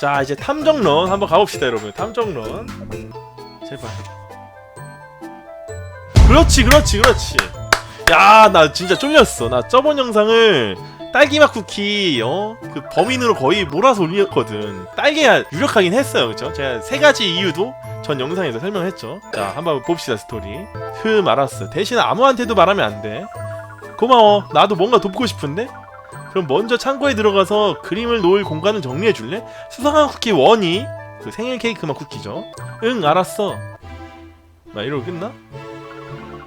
자 이제 탐정런 한번 가봅시다 여러분. 탐정런 제발. 그렇지 그렇지 그렇지. 야 나 진짜 쫄렸어. 나 저번 영상을 딸기맛 쿠키 어 그 범인으로 거의 몰아서 올렸거든. 딸기가 유력하긴 했어요 그쵸? 제가 세 가지 이유도 전 영상에서 설명했죠. 자 한번 봅시다 스토리. 흠 알았어. 대신 아무한테도 말하면 안돼. 고마워. 나도 뭔가 돕고 싶은데 그럼 먼저 창고에 들어가서 그림을 놓을 공간을 정리해 줄래? 수상한 쿠키 원이 그 생일 케이크만 쿠키죠. 응 알았어. 나 이러고 끝나?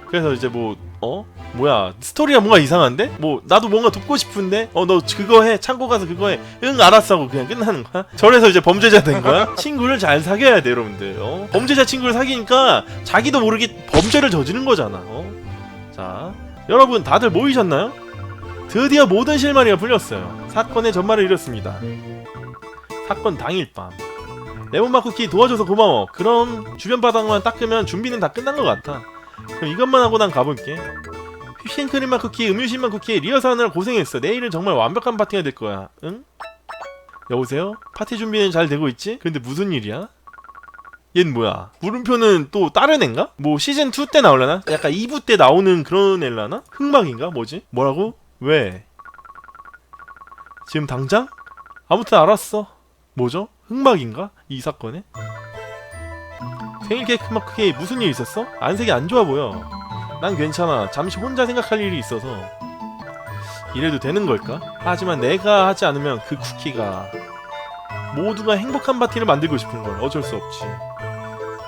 그래서 이제 뭐 어? 뭐야 스토리가 뭔가 이상한데? 뭐 나도 뭔가 돕고 싶은데? 어 너 그거 해 창고 가서 그거 해. 응 알았어 하고 그냥 끝나는 거야? 저래서 이제 범죄자 된 거야? 친구를 잘 사귀어야 돼 여러분들. 어? 범죄자 친구를 사귀니까 자기도 모르게 범죄를 저지른 거잖아. 어? 자 여러분 다들 모이셨나요? 드디어 모든 실마리가 풀렸어요. 사건의 전말을 이뤘습니다. 사건 당일 밤. 레몬맛 쿠키 도와줘서 고마워. 그럼 주변 바닥만 닦으면 준비는 다 끝난 것 같아. 그럼 이것만 하고 난 가볼게. 휘핑크림맛 쿠키, 음유신맛 쿠키 리허설하느라 고생했어. 내일은 정말 완벽한 파티가 될 거야. 응? 여보세요? 파티 준비는 잘 되고 있지? 근데 무슨 일이야? 얜 뭐야? 물음표는 또 다른 앤가? 뭐 시즌 2 때 나올라나? 약간 2부 때 나오는 그런 앨라나? 흑막인가? 뭐지? 뭐라고? 왜? 지금 당장? 아무튼 알았어. 뭐죠? 흑막인가? 이 사건에? 생일 케이크 흑막 크게 무슨 일 있었어? 안색이 안 좋아 보여. 난 괜찮아. 잠시 혼자 생각할 일이 있어서. 이래도 되는 걸까? 하지만 내가 하지 않으면 그 쿠키가 모두가 행복한 파티를 만들고 싶은 걸 어쩔 수 없지.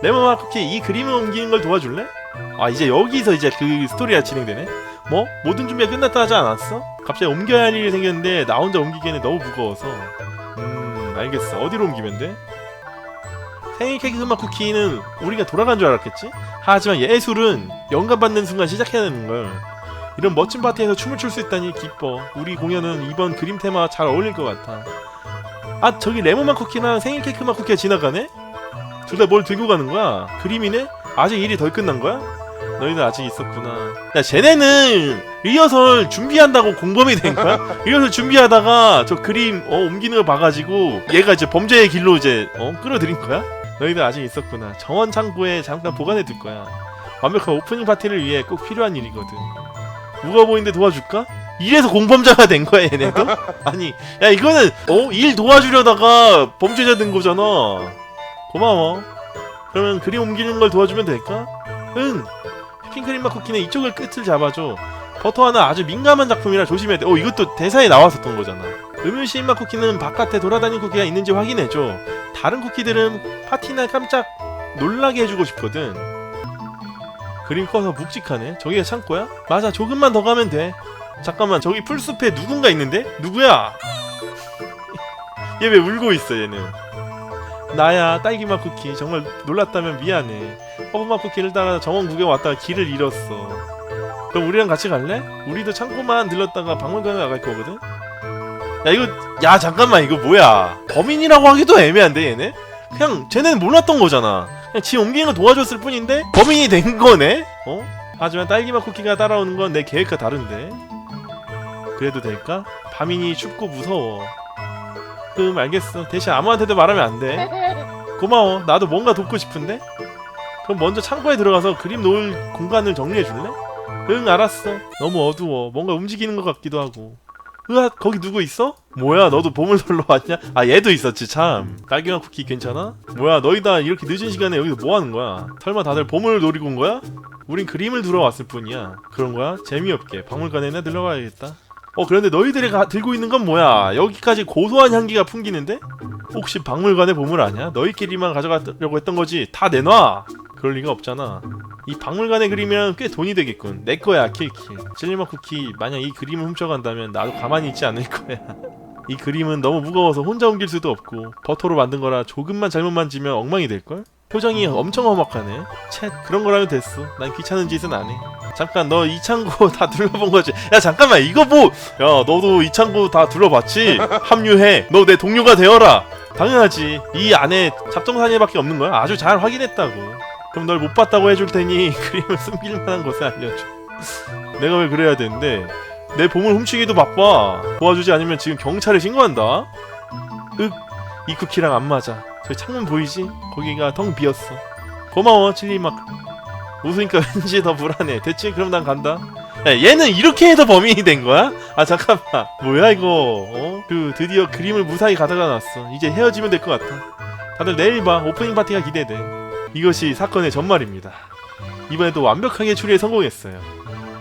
레몬맛 쿠키 이 그림을 옮기는 걸 도와줄래? 아 이제 여기서 이제 그 스토리가 진행되네. 뭐? 모든 준비가 끝났다 하지 않았어? 갑자기 옮겨야 할 일이 생겼는데 나 혼자 옮기기에는 너무 무거워서 음 알겠어 어디로 옮기면 돼? 생일 케이크 음악 쿠키는 우리가 돌아간 줄 알았겠지? 하지만 예술은 영감 받는 순간 시작해야 되는 걸 이런 멋진 파티에서 춤을 출 수 있다니 기뻐 우리 공연은 이번 그림 테마와 잘 어울릴 것 같아 아 저기 레몬맛 쿠키랑 생일 케이크 맛 쿠키가 지나가네? 둘 다 뭘 들고 가는 거야? 그림이네? 아직 일이 덜 끝난 거야? 너희들 아직 있었구나. 야, 쟤네는 리허설 준비한다고 공범이 된 거야? 리허설 준비하다가 저 그림 어, 옮기는 거 봐가지고 얘가 이제 범죄의 길로 이제 어, 끌어들인 거야? 너희들 아직 있었구나. 정원 창고에 잠깐 보관해 둘 거야. 완벽한 오프닝 파티를 위해 꼭 필요한 일이거든. 무거워 보이는데 도와줄까? 이래서 공범자가 된 거야 얘네도? 아니 야 이거는 어? 일 도와주려다가 범죄자 된 거잖아 고마워 그러면 그림 옮기는 걸 도와주면 될까? 응 핑크림 맛 쿠키는 이쪽을 끝을 잡아줘. 버터 하나 아주 민감한 작품이라 조심해야 돼. 어, 이것도 대사에 나왔었던 거잖아. 음유시인 맛 쿠키는 바깥에 돌아다니는 쿠키가 있는지 확인해줘. 다른 쿠키들은 파티날 깜짝 놀라게 해주고 싶거든. 그림 커서 묵직하네. 저기가 창고야? 맞아, 조금만 더 가면 돼. 잠깐만, 저기 풀숲에 누군가 있는데? 누구야? 얘 왜 울고 있어, 얘는? 나야, 딸기맛 쿠키. 정말 놀랐다면 미안해. 허브맛 쿠키를 따라 정원 구경 왔다가 길을 잃었어. 그럼 우리랑 같이 갈래? 우리도 창고만 들렀다가 박물관에 나갈 거거든? 야 이거 야 잠깐만 이거 뭐야 범인이라고 하기도 애매한데 얘네? 그냥 쟤네는 몰랐던 거잖아 그냥 지 옮기는 거 도와줬을 뿐인데 범인이 된 거네? 어? 하지만 딸기맛 쿠키가 따라오는 건 내 계획과 다른데 그래도 될까? 밤이니 춥고 무서워 음 알겠어 대신 아무한테도 말하면 안돼 고마워 나도 뭔가 돕고 싶은데 그럼 먼저 창고에 들어가서 그림 놓을 공간을 정리해 줄래? 응 알았어 너무 어두워 뭔가 움직이는 것 같기도 하고 으아 거기 누구 있어? 뭐야 너도 보물놀러 왔냐? 아 얘도 있었지 참 딸기맛 쿠키 괜찮아? 뭐야 너희 다 이렇게 늦은 시간에 여기서 뭐하는 거야? 설마 다들 보물을 노리고 온 거야? 우린 그림을 들어 왔을 뿐이야 그런 거야? 재미없게 박물관에나 들러가야겠다 어 그런데 너희들이 가, 들고 있는 건 뭐야? 여기까지 고소한 향기가 풍기는데? 혹시 박물관의 보물 아니야? 너희끼리만 가져가려고 했던 거지 다 내놔 그럴 리가 없잖아. 이 박물관에 그리면 꽤 돈이 되겠군. 내 거야, 킬킬. 젤리맛 쿠키, 만약 이 그림을 훔쳐간다면 나도 가만히 있지 않을 거야. 이 그림은 너무 무거워서 혼자 옮길 수도 없고 버터로 만든 거라 조금만 잘못 만지면 엉망이 될걸? 표정이 엄청 험악하네. 챗, 그런 거라면 됐어. 난 귀찮은 짓은 안 해. 잠깐, 너 이 창고 다 둘러본 거지? 야, 잠깐만, 이거 뭐, 야, 너도 이 창고 다 둘러봤지? 합류해. 너 내 동료가 되어라. 당연하지. 이 안에 잡동사니밖에 없는 거야. 아주 잘 확인했다고. 그럼 널 못 봤다고 해줄 테니 그림을 숨길 만한 곳에 알려줘. 내가 왜 그래야 되는데 내 보물 훔치기도 바빠. 도와주지 않으면 지금 경찰에 신고한다. 윽, 이 쿠키랑 안 맞아 저기 창문 보이지? 거기가 텅 비었어. 고마워 칠리막 웃으니까 왠지 더 불안해. 됐지? 그럼 난 간다? 야 얘는 이렇게 해서 범인이 된 거야? 아 잠깐만. 뭐야 이거? 어? 그 드디어 그림을 무사히 가져다 놨어. 이제 헤어지면 될 것 같아. 다들 내일 봐. 오프닝 파티가 기대돼. 이것이 사건의 전말입니다. 이번에도 완벽하게 추리에 성공했어요.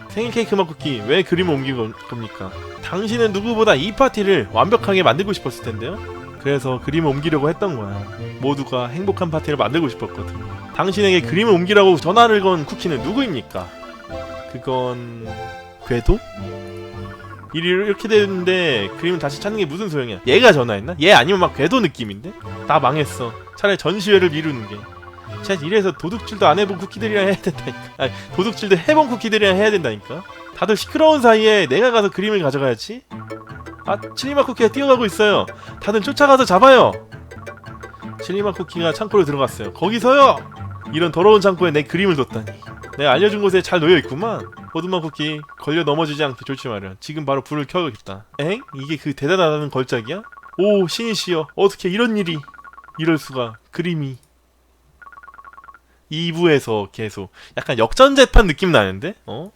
생일 케이크 맛 쿠키 왜 그림을 옮긴 건- 겁니까? 당신은 누구보다 이 파티를 완벽하게 만들고 싶었을 텐데요 그래서 그림을 옮기려고 했던 거야 모두가 행복한 파티를 만들고 싶었거든 당신에게 그림을 옮기라고 전화를 건 쿠키는 누구입니까? 그건 궤도? 일이 이렇게 되는데 그림을 다시 찾는 게 무슨 소용이야? 얘가 전화했나? 얘 아니면 막 궤도 느낌인데? 다 망했어. 차라리 전시회를 미루는 게. 진짜 이래서 도둑질도 안 해본 쿠키들이랑 해야 된다니까. 아니, 도둑질도 해본 쿠키들이랑 해야 된다니까. 다들 시끄러운 사이에 내가 가서 그림을 가져가야지. 아, 칠리마 쿠키가 뛰어가고 있어요. 다들 쫓아가서 잡아요. 칠리마 쿠키가 창고로 들어갔어요. 거기서요. 이런 더러운 창고에 내 그림을 뒀다니. 내가 알려준 곳에 잘 놓여 있구만. 호두만 쿠키 걸려 넘어지지 않게 조심하렴. 지금 바로 불을 켜야겠다. 엥? 이게 그 대단하다는 걸작이야? 오 신이시여 어떻게 이런 일이 이럴 수가 그림이 2부에서 계속 약간 역전재판 느낌 나는데? 어?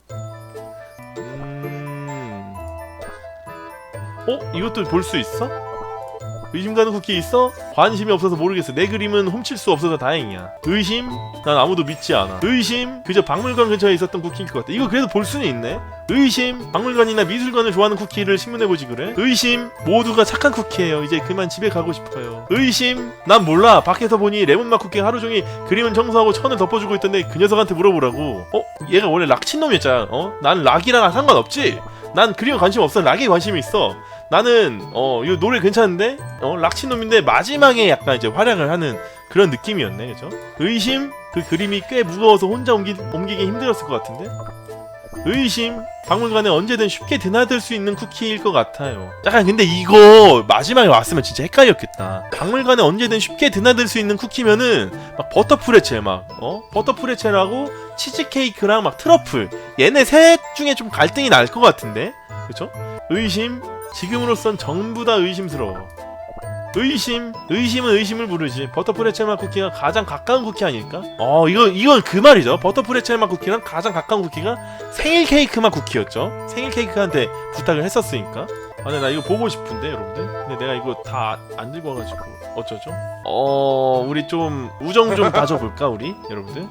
어? 이것도 볼 수 있어? 의심 가는 쿠키 있어? 관심이 없어서 모르겠어. 내 그림은 훔칠 수 없어서 다행이야. 의심? 난 아무도 믿지 않아. 의심? 그저 박물관 근처에 있었던 쿠키일 것 같아. 이거 그래도 볼 수는 있네. 의심? 박물관이나 미술관을 좋아하는 쿠키를 신문해보지 그래? 의심? 모두가 착한 쿠키예요. 이제 그만 집에 가고 싶어요. 의심? 난 몰라. 밖에서 보니 레몬맛 쿠키 하루 종일 그림은 청소하고 천을 덮어주고 있던데 그 녀석한테 물어보라고. 어? 얘가 원래 락친놈이었잖아. 어? 난 락이랑 상관없지? 난 그림에 관심 없어. 락에 관심이 있어. 나는 어 이거 노래 괜찮은데 어 락치놈인데 마지막 에 약간 이제 활약을 하는 그런 느낌이었네 그죠? 의심 그 그림이 꽤 무거워서 혼자 옮기, 옮기기 힘들었을 것 같은데 의심 박물관에 언제든 쉽게 드나들 수 있는 쿠키일 것 같아요 약간 근데 이거 마지막에 왔으면 진짜 헷갈렸겠다 박물관에 언제든 쉽게 드나들 수 있는 쿠키면은 막 버터프레첼 막 어? 버터프레첼하고 치즈케이크랑 막 트러플 얘네 셋 중에 좀 갈등이 날 것 같은데 그쵸? 의심 지금으로선 전부 다 의심스러워. 의심, 의심은 의심을 부르지. 버터프레첼 맛 쿠키가 가장 가까운 쿠키 아닐까? 어, 이거 이건 그 말이죠. 버터프레첼 맛 쿠키랑 가장 가까운 쿠키가 생일 케이크 맛 쿠키였죠. 생일 케이크한테 부탁을 했었으니까. 아, 근데 나 이거 보고 싶은데 여러분들. 근데 내가 이거 다 안 들고 와가지고 어쩌죠? 어, 우리 좀 우정 좀 가져볼까 우리 여러분들?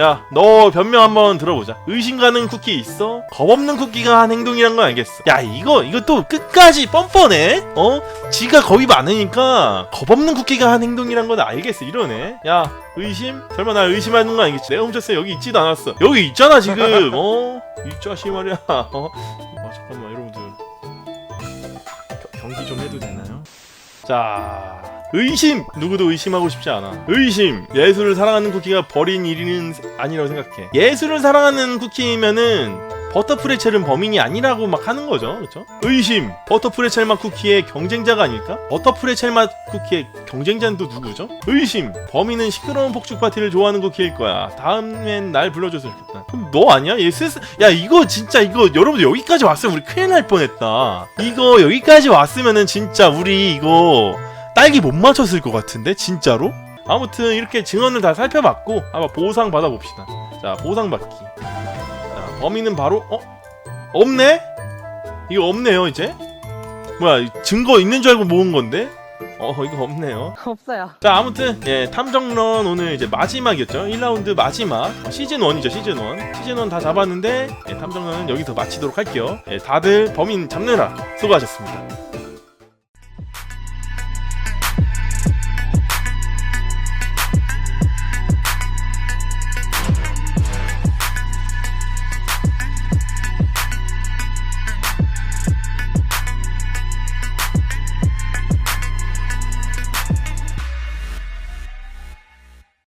야, 너 변명 한번 들어보자. 의심 가는 쿠키 있어? 겁 없는 쿠키가 한 행동이란 건 알겠어. 야, 이거 이거 또 끝까지 뻔뻔해. 어? 지가 겁이 많으니까 겁 없는 쿠키가 한 행동이란 건 알겠어. 이러네. 야, 의심? 설마 날 의심하는 거 아니겠지? 내가 훔쳤어. 여기 있지도 않았어. 여기 있잖아 지금. 어? 이 자식 말이야. 어? 아 잠깐만 여러분들. 겨- 경기 좀 해도 되나요? 자, 의심! 누구도 의심하고 싶지 않아. 의심! 예술을 사랑하는 쿠키가 버린 일은 아니라고 생각해. 예술을 사랑하는 쿠키면은 버터프레첼은 범인이 아니라고 막 하는 거죠. 그쵸? 의심! 버터프레첼 맛 쿠키의 경쟁자가 아닐까? 버터프레첼 맛 쿠키의 경쟁자는 또 누구죠? 의심! 범인은 시끄러운 폭죽 파티를 좋아하는 쿠키일 거야. 다음엔 날 불러줬으면 좋겠다. 그럼 너 아니야? 얘 스스... 야 이거 진짜 이거 여러분들 여기까지 왔으면 우리 큰일 날 뻔했다. 이거 여기까지 왔으면은 진짜 우리 이거 딸기 못 맞췄을 것 같은데 진짜로? 아무튼 이렇게 증언을 다 살펴봤고 한번 보상 받아봅시다. 자 보상 받기. 자 범인은 바로 어 없네? 이거 없네요 이제. 뭐야 증거 있는 줄 알고 모은 건데? 어 이거 없네요. 없어요. 자 아무튼 예 탐정런 오늘 이제 마지막이었죠 1라운드 마지막 어, 시즌 1이죠 시즌 1 시즌 1 다 잡았는데 예, 탐정런은 여기서 마치도록 할게요 예, 다들 범인 잡느라 수고하셨습니다